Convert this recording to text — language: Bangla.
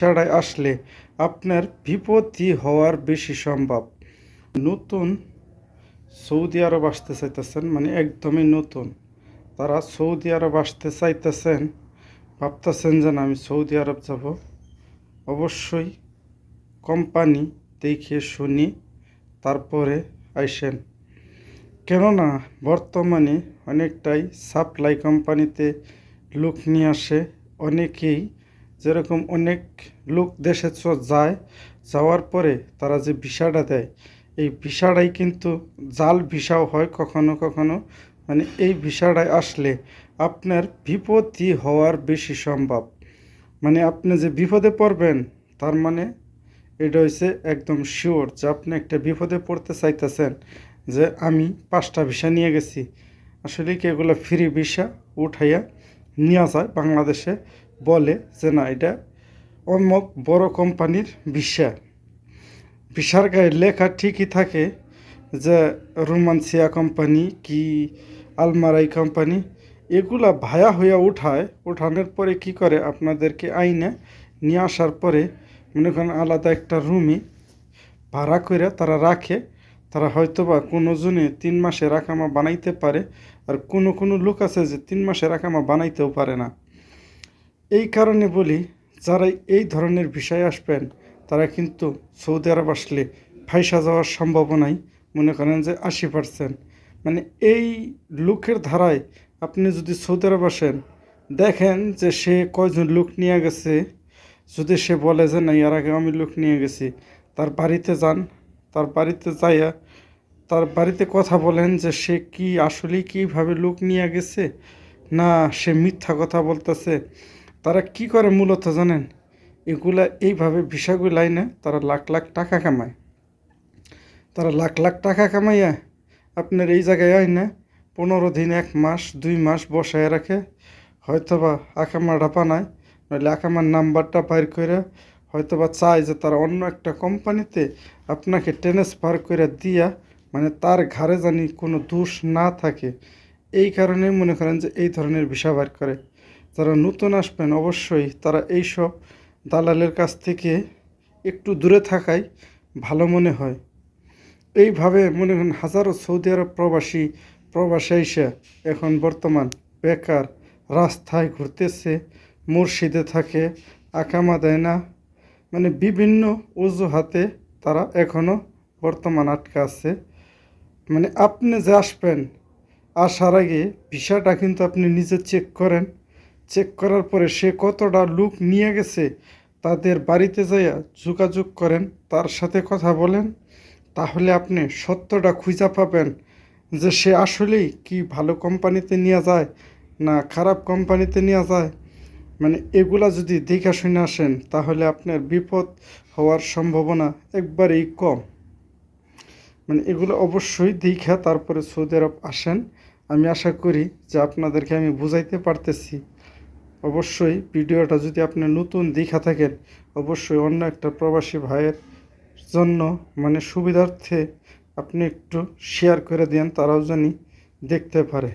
ছাড়াই আসলে আপনার বিপদই হওয়ার বেশি সম্ভব। নতুন সৌদি আরব আসতে চাইতেছেন মানে একদমই নতুন। তারা সৌদি আরব আসতে চাইতেছেন, ভাবতেছেন যে না আমি সৌদি আরব যাব। অবশ্যই কোম্পানি দেখে শুনি তারপরে আইসেন। কেননা বর্তমানে অনেকটাই সাপ্লাই কোম্পানিতে লোক নিয়ে আসে, অনেকেই যেরকম অনেক লোক দেশে যায়, যাওয়ার পরে তারা যে ভিসাটা দেয়, এই ভিসাটাই কিন্তু জাল ভিসাও হয় কখনো কখনো। মানে এই ভিসাটায় আসলে আপনার বিপদই হওয়ার বেশি সম্ভব। মানে আপনি যে বিপদে পড়বেন, তার মানে এটা হচ্ছে একদম শিওর যে আপনি একটা বিপদে পড়তে চাইতেছেন যে আমি পাঁচটা ভিসা নিয়ে গেছি। আসলে কি এগুলো ফ্রি ভিসা উঠাইয়া নেওয়া যায় বাংলাদেশে? বলে যে না, এটা অমক বড় কোম্পানির ভিসা ভিসার গায়ে লেখা ঠিকই থাকে যে রোমান্সিয়া কোম্পানি কি আলমারাই কোম্পানি, এগুলা ভায়া হইয়া উঠায়। উঠানোর পরে কি করে আপনাদেরকে আইনে নিয়ে আসার পরে মনে করেন আলাদা একটা রুমে ভাড়া করে তারা রাখে। তারা হয়তো বা কোনো জনে তিন মাসে রাখামা বানাইতে পারে আর কোনো কোনো লোক আছে যে তিন মাসে রাখামা বানাইতেও পারে না। এই কারণে বলি, যারা এই ধরনের বিষয় আসবেন, তারা কিন্তু সৌদি আরব আসলে ফাইসা যাওয়ার সম্ভাবনাই মনে করেন যে আশি পার্সেন্ট মানে এই লোকের ধারায় আপনি যদি সৌদি আরব আসেন, দেখেন যে সে কয়জন লোক নিয়ে গেছে। যদি সে বলে যে, না, এর আগে আমি লোক নিয়ে গেছি। তার বাড়িতে যান, তার বাড়িতে যাইয়া তার বাড়িতে কথা বলেন যে, সে কি আসলেই কীভাবে লোক নিয়ে গেছে? না, সে মিথ্যা কথা বলতেছে। তারা কি করে মূলত জানেন? এগুলা এইভাবে ভিসাগুলো লাইনে তারা লাখ লাখ টাকা কামায়। তারা লাখ লাখ টাকা কামাইয়া আপনার এই জায়গায় আয় না, পনেরো দিন, এক মাস, দুই মাস বসায় রাখে। হয়তোবা আকামাটা বানায়, নইলে আকামার নাম্বারটা বাইর করে হয়তোবা চায় যে তারা অন্য একটা কোম্পানিতে আপনাকে ট্রান্সফার করে দিয়া মানে তার ঘাড়ে জানি কোনো দোষ না থাকে। এই কারণে মনে করেন যে এই ধরনের ভিসা বার করে। যারা নতুন আসবেন অবশ্যই। তারা এইসব দালালের কাছ থেকে একটু দূরে থাকাই ভালো মনে হয়। এইভাবে মনে করেন হাজারো সৌদি আরব প্রবাসী, প্রবাসে এখন বর্তমান বেকার, রাস্তায় ঘুরতেছে, মুর্শিদে থাকে, আকামা দেয় না। মানে বিভিন্ন অজুহাতে তারা এখনও বর্তমান আটকা আছে। মানে আপনি যে আসবেন, আসার আগে ভিসাটা কিন্তু আপনি নিজে চেক করেন। চেক করার পরে সে কতটা লুক নিয়ে গেছে তাদের বাড়িতে যাইয়া যোগাযোগ করেন, তার সাথে কথা বলেন, তাহলে আপনি সত্যটা খুঁজে পাবেন যে সে আসলেই কি ভালো কোম্পানিতে নিয়ে যায় না খারাপ কোম্পানিতে নিয়ে যায়। মানে এগুলা যদি দেখা শুনে আসেন, তাহলে আপনার বিপদ হওয়ার সম্ভাবনা একবারেই কম। মানে এগুলো অবশ্যই দেখা তারপরে সৌদি আরব আসেন। আমি আশা করি যে আপনাদেরকে আমি বুঝাইতে পারতেছি। অবশ্যই ভিডিওটা যদি আপনি নতুন দেখা থাকেন, অবশ্যই অন্য একটা প্রবাসী ভাইয়ের জন্য মানে সুবিধার্থে আপনি একটু শেয়ার করে দেন, তারাও জানি দেখতে পারে।